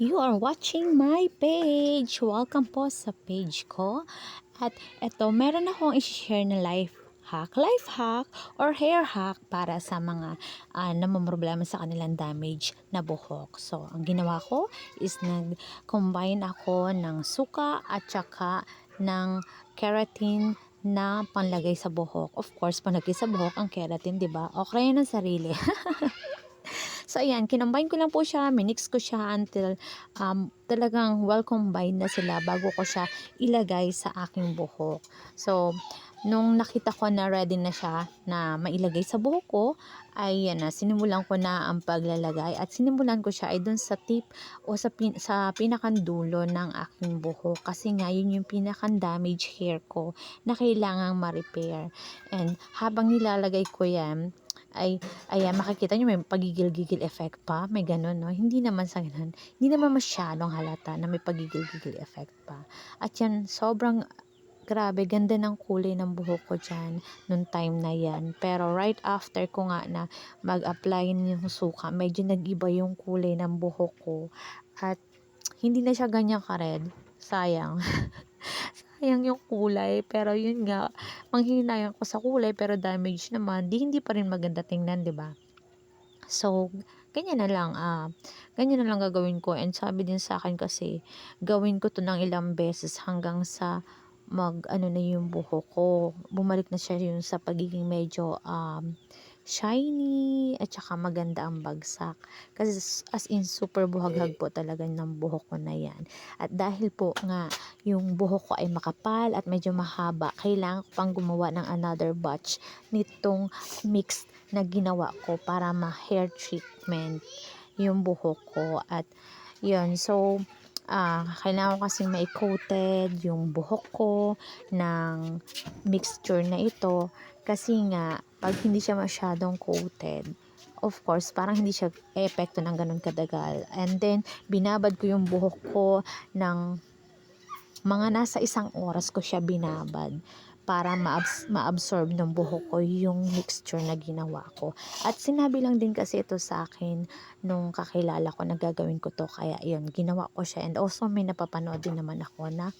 You are watching my page. Welcome po sa page ko. At eto, meron akong i-share na life hack, life hack, or hair hack para sa mga uh, namamroblema sa kanilang damage na buhok. So, ang ginawa ko is nag-combine ako ng suka at saka ng keratin na panlagay sa buhok. Of course, panlagay sa buhok ang keratin, 'di ba? Okay ng sarili. So, ayan, kinambine ko lang po siya, minix ko siya until um, talagang well combined na sila bago ko siya ilagay sa aking buhok. So, nung nakita ko na ready na siya na mailagay sa buhok ko, ay yan na, sinimulan ko na ang paglalagay at sinimulan ko siya ay dun sa tip o sa, pin, sa pinakandulo ng aking buhok kasi nga yun yung pinakan damage hair ko na kailangang ma-repair. And habang nilalagay ko yan, ay, ayan, makikita nyo may pagigil-gigil effect pa, may ganun, no? Hindi naman sa ganun, hindi naman masyadong halata na may pagigil-gigil effect pa. At yan, sobrang, grabe, ganda ng kulay ng buhok ko dyan, nung time na yan. Pero right after ko nga na mag-apply ng suka, medyo nag-iba yung kulay ng buhok ko. At, hindi na siya ganyan ka-red. Sayang. sayang yung kulay. Pero yun nga, manghihinayan ko sa kulay pero damage naman, di hindi pa rin maganda tingnan, 'di ba? So, ganyan na lang, ah, ganyan na lang gagawin ko. And sabi din sa akin kasi, gawin ko to ng ilang beses hanggang sa mag, ano na yung buhok ko. Bumalik na siya yun sa pagiging medyo, um, shiny at saka maganda ang bagsak. Kasi as in super buhaghag po talaga ng buhok ko na yan. At dahil po nga yung buhok ko ay makapal at medyo mahaba, kailangan ko pang gumawa ng another batch nitong mixed na ginawa ko para ma-hair treatment yung buhok ko. At yun, so ah, kailangan ko kasing mai-coated yung buhok ko ng mixture na ito kasi nga pag hindi siya masyadong coated of course, parang hindi siya epekto ng ganun kadagal. And then, binabad ko yung buhok ko ng mga nasa isang oras ko siya binabad para ma-absorb ng buhok ko yung mixture na ginawa ko. At sinabi lang din kasi ito sa akin nung kakilala ko na gagawin ko to. Kaya yun, ginawa ko siya. And also may napapanood din naman ako na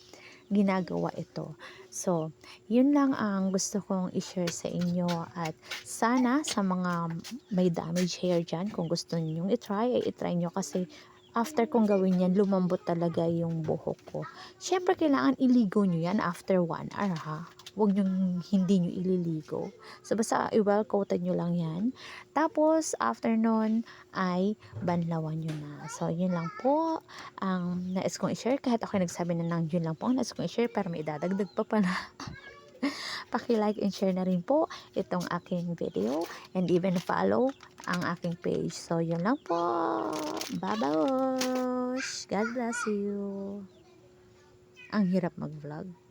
ginagawa ito. So, yun lang ang gusto kong i-share sa inyo at sana sa mga may damage hair dyan, kung gusto niyo i-try, ay i-try nyo kasi after kong gawin yan, lumambot talaga yung buhok ko. Siyempre, kailangan iligo nyo yan after 1 hour, ha? Huwag nyo hindi nyo ililigo. So, basta i-well coated nyo lang yan. Tapos, after nun, ay banlawan nyo na. So, yun lang po ang nais kong i-share. Kahit ako nagsabi na lang, yun lang po ang nais kong i-share para may idadagdag pa pala. Paki-like and share na rin po itong aking video and even follow ang aking page. So, yun lang po. Bye-bye. God bless you. Ang hirap mag-vlog.